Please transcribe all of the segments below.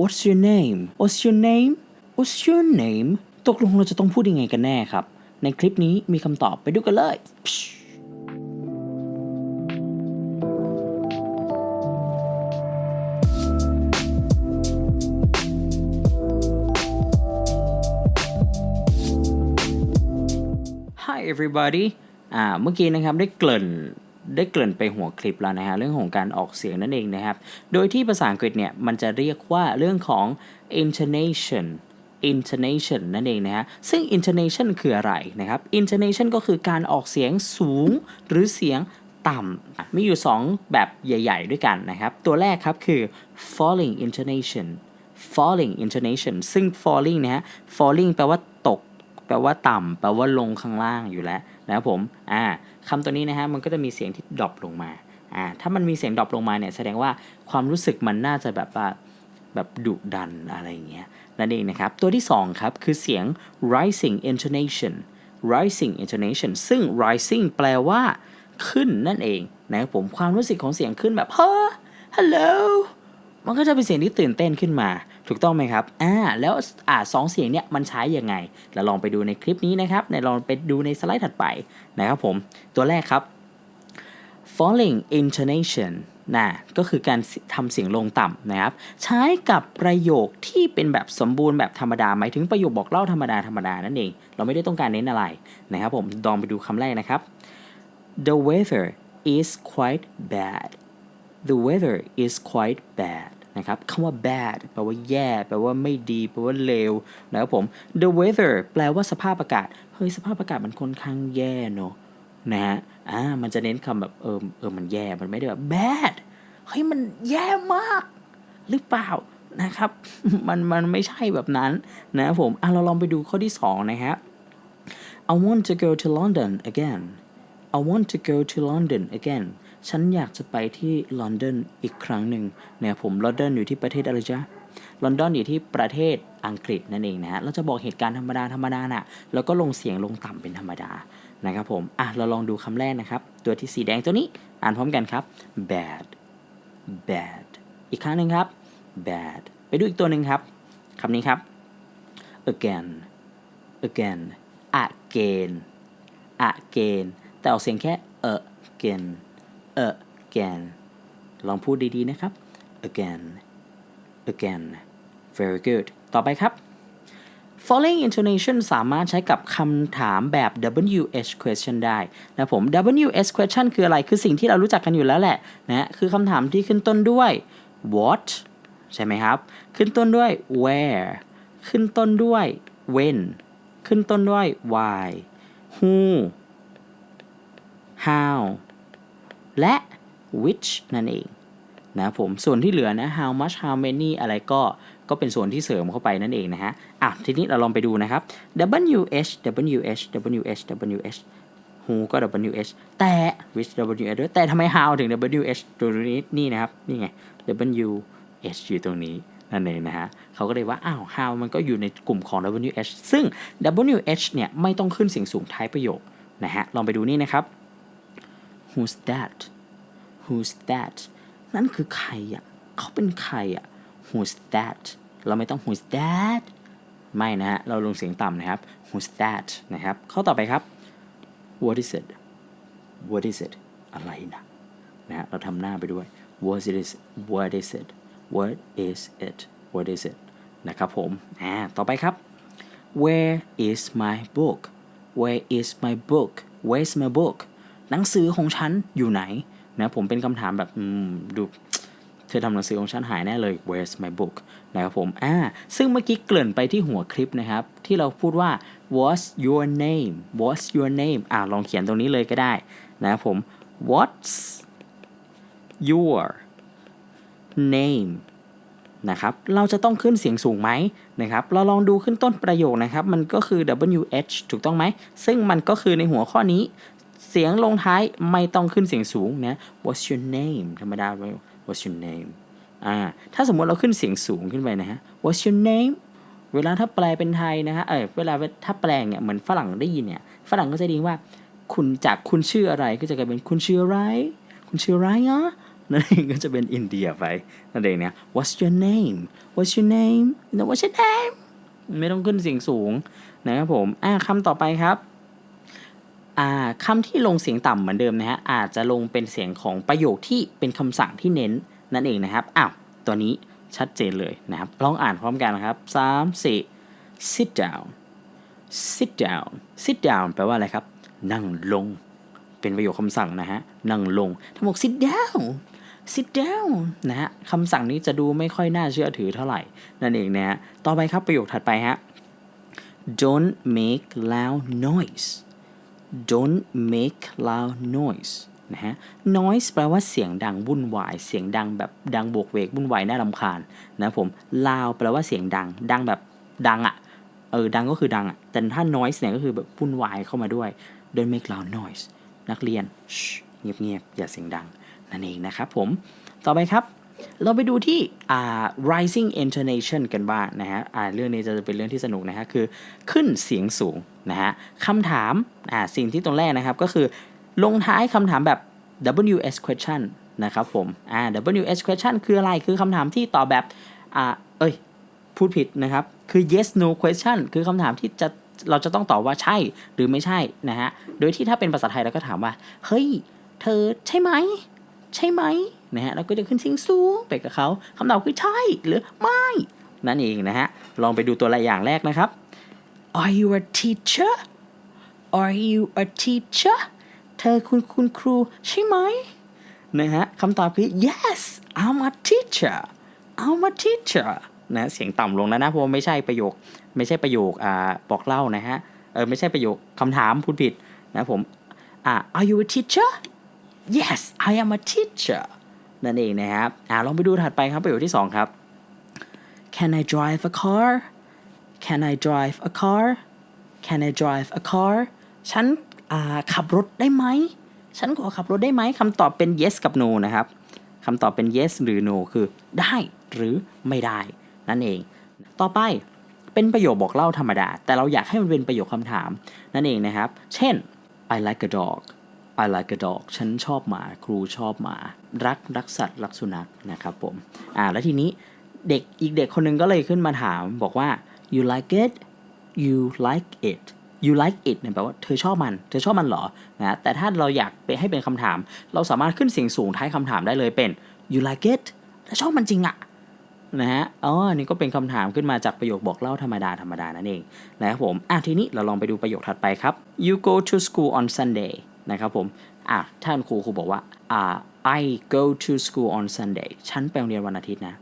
What's your name What's your name What's your name ตกลงเราจะต้องพูดยังไงกันแน่ครับ ในคลิปนี้มีคำตอบไปดูกันเลย Hi everybody อ่าเมื่อกี้นะครับได้เกริ่น ได้เกริ่นไปหัวคลิปแล้วนะฮะเรื่องของการออกเสียงนั่นเองนะครับ โดยที่ภาษาอังกฤษเนี่ยมันจะเรียกว่าเรื่องของ intonation intonation นั่นเองนะฮะ ซึ่ง intonation คืออะไรนะครับ intonation ก็คือการออกเสียงสูงหรือเสียงต่ำ มีอยู่ 2 แบบใหญ่ ๆ ด้วยกันนะครับ ตัวแรกครับคือ falling intonation falling intonation ซึ่ง falling นะฮะ falling แปลว่า ลว่าต่ำแปลว่าลงข้างล่างอยู่แล้วนะครับผมอ่าคำตัวนี้นะฮะมันก็จะมีเสียงที่ดรอปลงมาอ่าถ้ามันมีเสียงดรอปลงมาเนี่ยแสดงว่าความรู้สึกมันน่าจะแบบว่าแบบดุดันอะไรอย่างเงี้ยนั่นเองนะครับ ตัวที่สองครับคือเสียง rising intonation rising intonation ซึ่ง rising แปลว่า ขึ้นนั่นเองนะครับผมความรู้สึกของเสียงขึ้นแบบเฮ้อ hello มันก็จะเป็นเสียงที่ตื่นเต้นขึ้นมา ถูกต้องไหมครับอ่าแล้วอ่าสองเสียงเนี่ยมันใช้ยังไงเราลองไปดูในคลิปนี้นะครับในลองไปดูในสไลด์ถัดไปนะครับผมตัวแรกครับ falling intonation นะก็คือการทำเสียงลงต่ำนะครับ ใช้กับประโยคที่เป็นแบบสมบูรณ์แบบธรรมดาหมายถึงประโยคบอกเล่าธรรมดาธรรมดานั่นเอง เราไม่ได้ต้องการเน้นอะไรนะครับผมลองไปดูคำแรกนะครับ The weather is quite bad the weather is quite bad นะครับคำว่า bad แปลว่าแย่ แปลว่าไม่ดี แปลว่าเลวนะครับผม the weather แปลว่าสภาพอากาศ เฮ้ย สภาพอากาศมันค่อนข้างแย่เนอะนะฮะ อ่า มันจะเน้นคำแบบเออเออ มันแย่ มันไม่ได้แบบ bad เฮ้ย มันแย่มาก หรือเปล่านะครับ มันมันไม่ใช่แบบนั้นนะครับผม อะ เราลองไปดูข้อที่สองนะครับ I want to go to London again I want to go to London again ฉันอยากจะไปที่ลอนดอนอีกครั้งหนึ่งเนี่ยผมลอนดอนอยู่ที่ประเทศอะไรจ๊ะลอนดอนอยู่ที่ประเทศอังกฤษนั่นเองนะฮะเราจะบอกเหตุการณ์ธรรมดาธรรมดาน่ะแล้วก็ลงเสียงลงต่ำเป็นธรรมดานะครับผมอะเราลองดูคำแรกนะครับ ตัวที่สีแดงตัวนี้อ่านพร้อมกันครับ bad bad อีกครั้งหนึ่งครับ bad ไปดูอีกตัวหนึ่งครับคำนี้ครับ again again again again แต่ออกเสียงแค่ again again ลองพูดดีๆนะครับ again again very good ต่อไปครับ following intonation สามารถใช้กับคำถามแบบ WH question ได้นะผม WH question คืออะไร คือสิ่งที่เรารู้จักกันอยู่แล้วแหละนะคือคำถามที่ขึ้นต้นด้วย what ใช่ไหมครับ ขึ้นต้นด้วย where ขึ้นต้นด้วย when ขึ้นต้นด้วย why who how และ which นั่นเองนะผมส่วนที่เหลือนะ how much how many อะไรก็ก็เป็นส่วนที่เสริมเข้าไปนั่นเองนะฮะอะทีนี้เราลองไปดูนะครับ WH WH WH WH who ก็ WH แต่ which WH ด้วยแต่ทำไม how ถึง WH ตรงนี้นี่นะครับ นี่ไง WH อยู่ตรงนี้นั่นเองนะฮะเขาก็เลยว่า อ้าว how มันก็อยู่ในกลุ่มของ WH ซึ่ง WH เนี่ย ไม่ต้องขึ้นเสียงสูงท้ายประโยคนะฮะลองไปดูนี่นะครับ who's that who's that นั่นคือใครอะเขาเป็นใครอะ who's that เราไม่ต้อง who's that ไม่นะฮะ เราลงเสียงต่ำนะครับ who's that นะครับ ข้อต่อไปครับ what is it what is it อะไรนะนะฮะเราทำหน้าไปด้วย what is it what is it what is it what is it นะครับผม อ่า ต่อไปครับ where is my book where is my book where is my book หนังสือของฉันอยู่ไหนนะผมเป็นคำถามแบบอืมดูเธอทำหนังสือของฉันหายแน่เลย where's my book นะครับผมอ่าซึ่งเมื่อกี้เกริ่นไปที่หัวคลิปนะครับ ที่เราพูดว่า what's your name what's your name อ่าลองเขียนตรงนี้เลยก็ได้นะครับผม what's your name นะครับเราจะต้องขึ้นเสียงสูงไหมนะครับ เราลองดูขึ้นต้นประโยคนะครับ มันก็คือ WH ถูกต้องไหม ซึ่งมันก็คือในหัวข้อนี้ เสียงลงท้ายไม่ต้องขึ้นเสียงสูงนะ What's your name ธรรมดา What's your name อ่าถ้าสมมติเราขึ้นเสียงสูงขึ้นไปนะฮะ What's your name เวลาถ้าแปลเป็นไทยนะฮะเออเวลาถ้าแปลเนี่ยเหมือนฝรั่งได้ยินเนี่ยฝรั่งก็จะด้ยินว่า คุณจากคุณชื่ออะไรก็จะกลายเป็นคุณชื่ออะไร คุณชื่ออะไรอะนั่นเองก็จะเป็นอินเดียไปนั่นเองเนี่ย What's your name What's your name no What's your name ไม่ต้องขึ้นเสียงสูงนะครับผมอ่าคำต่อไปครับ คำที่ลงเสียงต่ำเหมือนเดิมนะฮะอาจจะลงเป็นเสียงของประโยคที่เป็นคำสั่งที่เน้นนั่นเองนะครับอ้าวตัวนี้ชัดเจนเลยนะครับลองอ่านพร้อมกันนะครับสามสี่ sit down sit down sit down แปลว่าอะไรครับ นั่งลง เป็นประโยคคำสั่งนะฮะนั่งลงถ้าบอก sit down sit down นะฮะคำสั่งนี้จะดูไม่ค่อยน่าเชื่อถือเท่าไหร่ นั่นเองนะฮะต่อไปครับประโยคถัดไปฮะ don't make loud noise don't make loud noise นะฮะ noise แปลว่าเสียงดังวุ่นวาย เสียงดังแบบดังโบกเวกวุ่นวายน่ารำคาญนะผม loud แปลว่าเสียงดัง ดังแบบดังอะ่ะ เออ ดังก็คือดังอะ่ะ แต่ถ้า noise เนี่ยก็คือแบบวุ่นวายเข้ามาด้วย don't make loud noise นักเรียนเงียบๆ อย่าเสียงดัง นั่นเองนะครับผม ต่อไปครับ เราไปดูที่ rising intonation กันบ้างนะฮะเรื่องนี้จะเป็นเรื่องที่สนุกนะฮะ คือขึ้นเสียงสูง นะฮะคำถามอ่าสิ่งที่ตรงแรกนะครับก็คือ ลงท้ายคำถามแบบ WS question นะครับผมอ่า WS question คืออะไรคือคำถามที่ตอบแบบอ่าเอ้ยพูดผิดนะครับคือ yes no question คือคำถามที่จะเราจะต้องตอบว่าใช่หรือไม่ใช่นะฮะ โดยที่ถ้าเป็นภาษาไทยเราก็ถามว่า เฮ้ย เธอใช่ไหม ใช่ไหมนะฮะเราก็จะขึ้นสียงสูงไปกับเขาคำตอบคือใช่หรือไม่ นั่นเองนะฮะ ลองไปดูตัวอย่างแรกนะครับ Are you a teacher Are you a teacher เธอคุณคุณครูใช่ไหมนะฮะคำตอบคือ yes I'm a teacher I'm a teacher นะเสียงต่ำลงแล้วนะเพราะไม่ใช่ประโยค ไม่ใช่ประโยคอ่าบอกเล่านะฮะเออไม่ใช่ประโยคคำถามพูดผิดนะผมอ่า Are you a teacher Yes I am a teacher นั่นเองนะครับอ่าลองไปดูถัดไปครับประโยคที่สองครับ Can I drive a car Can I drive a car Can I drive a car ฉันขับรถได้ไหม ฉันขอขับรถได้ไหมคำตอบเป็น yes กับ no นะครับคำตอบเป็น yes หรือ no คือได้หรือไม่ได้ นั่นเอง ต่อไปเป็นประโยคบอกเล่าธรรมดา แต่เราอยากให้มันเป็นประโยคคำถาม นั่นเองนะครับ เช่น I like a dog I like a dog ฉันชอบหมา ครูชอบหมา รักรักสัตว์ รักสุนัขนะครับผม อ่า แล้วทีนี้เด็กอีกเด็กคนหนึงก็เลยขึ้นมาถามบอกว่า you like it you like it you like it เนี่ยแปลว่าเธอชอบมัน เธอชอบมันหรอ นะ แต่ถ้าเราอยากไปให้เป็นคำถาม เราสามารถขึ้นเสียงสูงท้ายคำถามได้เลยเป็น you like it เธอชอบมันจริงอะนะฮะ อ๋อนนี้ก็เป็นคำถามขึ้นมาจากประโยคบอกเล่าธรรมดาธรรมดานั่นเอง นะครับผม อะทีนี้เราลองไปดูประโยคถัดไปครับ you go to school on Sunday นะครับผม อะท่านครูครูบอกว่า อ่า I go to school on Sunday ฉันไปโรงเรียนวันอาทิตย์นะ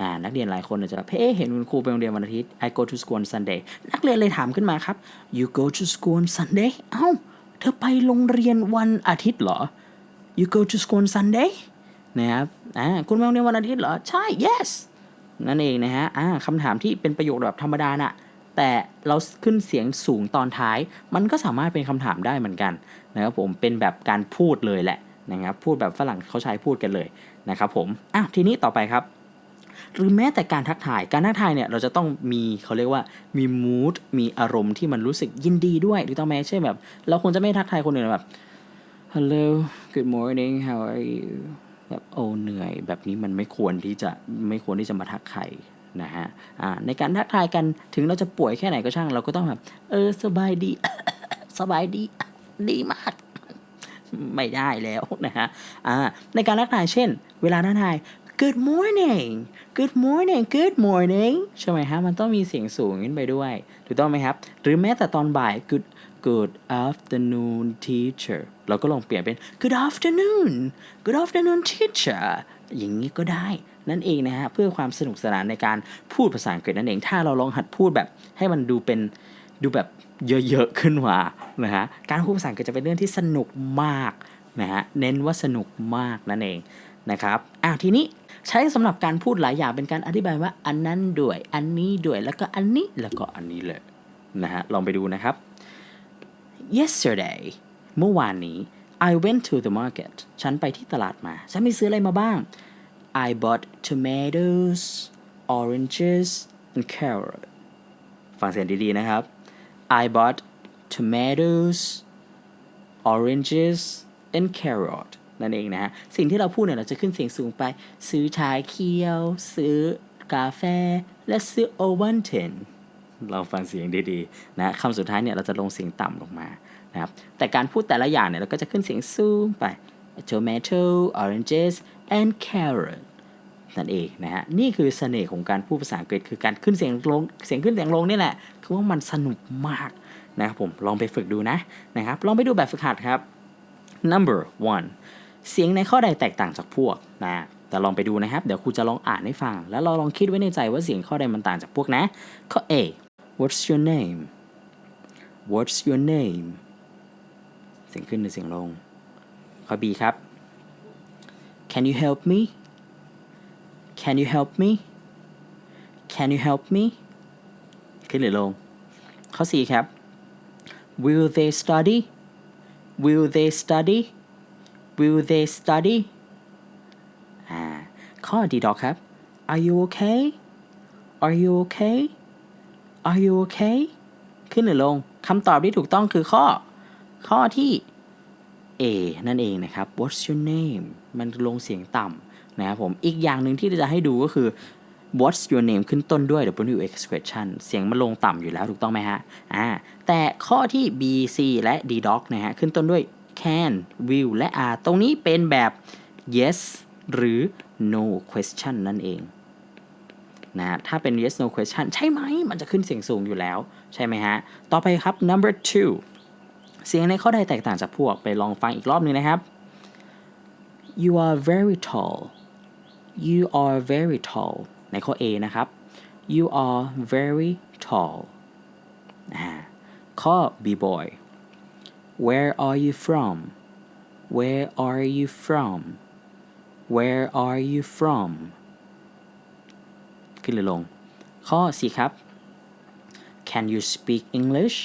นะนักเรียนหลายคนอาจจะแบบเฮ้เห็นคุณครูไปโรงเรียนวันอาทิตย์ I go to school on Sunday นักเรียนเลยถามขึ้นมาครับ you go to school on Sunday เอ้า เธอไปโรงเรียนวันอาทิตย์เหรอ you go to school on Sunday นะครับอ่าคุณไปโรงเรียนวันอาทิตย์เหรอ ใช่ yes นั่นเองนะฮะอ่าคำถามที่เป็นประโยคแบบธรรมดาน่ะแต่เราขึ้นเสียงสูงตอนท้าย มันก็สามารถเป็นคำถามได้เหมือนกันนะครับผมเป็นแบบการพูดเลยแหละนะครับพูดแบบฝรั่งเขาใช้พูดกันเลยนะครับผมอะทีนี้ต่อไปครับ หรือแม้แต่การทักทาย การทักทายเนี่ยเราจะต้องมีเขาเรียกว่ามี mood มีอารมณ์ที่มันรู้สึกยินดีด้วยถูกต้องไหมใช่แบบ เราคงจะไม่ทักทายคนอื่นแบบ hello good morning how are you แบบโอ้เหนื่อย แบบนี้มันไม่ควรที่จะไม่ควรที่จะมาทักใครนะฮะอ่าในการทักทายกันถึงเราจะป่วยแค่ไหนก็ช่าง เราก็ต้องแบบ เออสบายดี สบายดี ดีมาก ไม่ได้แล้วนะฮะอ่าในการทักทายเช่น เวลาทักทาย good morning good morning good morning ใช่ไหมฮะ มันต้องมีเสียงสูงขึ้นไปด้วย ถูกต้องไหมครับ หรือแม้แต่ตอนบ่าย good good afternoon teacher เราก็ลองเปลี่ยนเป็น good afternoon good afternoon teacher อย่างนี้ก็ได้นั่นเองนะฮะ เพื่อความสนุกสนานในการพูดภาษาอังกฤษนั่นเอง ถ้าเราลองหัดพูดแบบให้มันดูเป็นดูแบบเยอะๆขึ้นมานะฮะ การพูดภาษาอังกฤษจะเป็นเรื่องที่สนุกมากนะฮะ เน้นว่าสนุกมากนั่นเองนะครับอะทีนี้ ใช้สำหรับการพูดหลายอย่างเป็นการอธิบายว่าอันนั้นด้วย อันนี้ด้วย แล้วก็อันนี้แล้วก็อันนี้เลยนะฮะลองไปดูนะครับ yesterday เมื่อวานนี้ I went to the market ฉันไปที่ตลาดมา ฉันไปซื้ออะไรมาบ้าง I bought tomatoes oranges and carrot ฟังเสียงดีๆนะครับ I bought tomatoes oranges and carrot นั่นเองนะฮะสิ่งที่เราพูดเนี่ยเราจะขึ้นเสียงสูงไป ซื้อชาเขียว ซื้อกาแฟ และซื้อโอวันเทนเราฟังเสียงดีๆนะคำสุดท้ายเนี่ยเราจะลงเสียงต่ำลงมานะครับแต่การพูดแต่ละอย่างเนี่ยเราก็จะขึ้นเสียงสูงไป tomato oranges and carrot นั่นเองนะฮะนี่คือเสน่ห์ของการพูดภาษาอังกฤษคือการขึ้นเสียงลงเสียงขึ้นเสียงลงนี่แหละคือว่ามันสนุกมากนะครับผมลองไปฝึกดูนะนะครับลองไปดูแบบฝึกหัดครับ number one เสียงในข้อใดแตกต่างจากพวกนะแต่ลองไปดูนะครับ เดี๋ยวครูจะลองอ่านให้ฟัง แล้วเราลองคิดไว้ในใจว่าเสียงข้อใดมันต่างจากพวกนะ ข้อ A What's your name What's your name เสียงขึ้นหรือเสียงลง ข้อ B ครับ Can you help me Can you help me Can you help me ขึ้นหรือลง ข้อ C ครับ Will they study Will they study Will they study อ่าข้อ D ดอกครับ Are you okay Are you okay Are you okay ขึ้นหรือลงคำตอบที่ถูกต้องคือข้อ ข้อที่ A นั่นเองนะครับ What's your name มันลงเสียงต่ำนะครับผม อีกอย่างหนึ่งที่จะให้ดูก็คือ What's your name ขึ้นต้นด้วย W expression เสียงมันลงต่ำอยู่แล้วถูกต้องไหมฮะ อ่า แต่ข้อที่ B C และ D doc นะฮะ ขึ้นต้นด้วย can will และ are ตรงนี้เป็นแบบ yes หรือ no question นั่นเองนะฮะถ้าเป็น yes no question ใช่ไหม มันจะขึ้นเสียงสูงอยู่แล้ว ใช่ไหมฮะ ต่อไปครับ number two เสียงในข้อใดแตกต่างจากพวก ไปลองฟังอีกรอบหนึงนะครับ you are very tall you are very tall ในข้อ A นะครับ you are very tall ข้อ B boy where are you from where are you from where are you from ขึ้นหรือลง ข้อ C ครับ can you speak English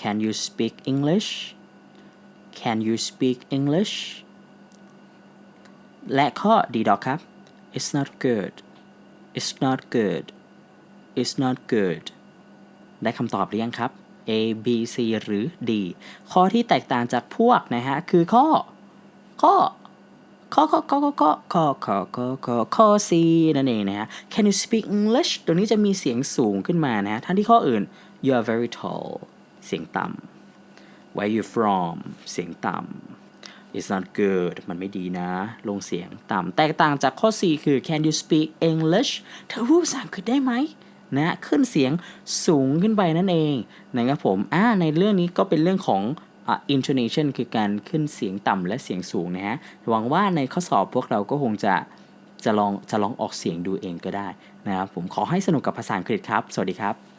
can you speak English can you speak English และข้อ D ดอกครับ it's not good it's not good it's not good ได้คำตอบหรือยังครับ A B C หรือ D ข้อที่แตกต่างจากพวกนะฮะ คือข้อ ข้อข้อข้อข้อข้อข้อข้อข้อข้อข้อ C นั่นเองนะฮะ Can you speak English ตัวนี้จะมีเสียงสูงขึ้นมานะฮะทั้งที่ข้ออื่น you are very tall เสียงต่ำ where you from เสียงต่ำ it's not good มันไม่ดีนะ ลงเสียงต่ำ แตกต่างจากข้อ C คือ can you speak English เธอพูดภาษาอังกฤษได้ไหม นะขึ้นเสียงสูงขึ้นไปนั่นเองนะครับผมอ่าในเรื่องนี้ก็เป็นเรื่องของอ่า intonation คือการขึ้นเสียงต่ำและเสียงสูงนะฮะหวังว่าในข้อสอบพวกเราก็คงจะจะลองจะลองออกเสียงดูเองก็ได้นะครับผมขอให้สนุกกับภาษาอังกฤษครับ สวัสดีครับ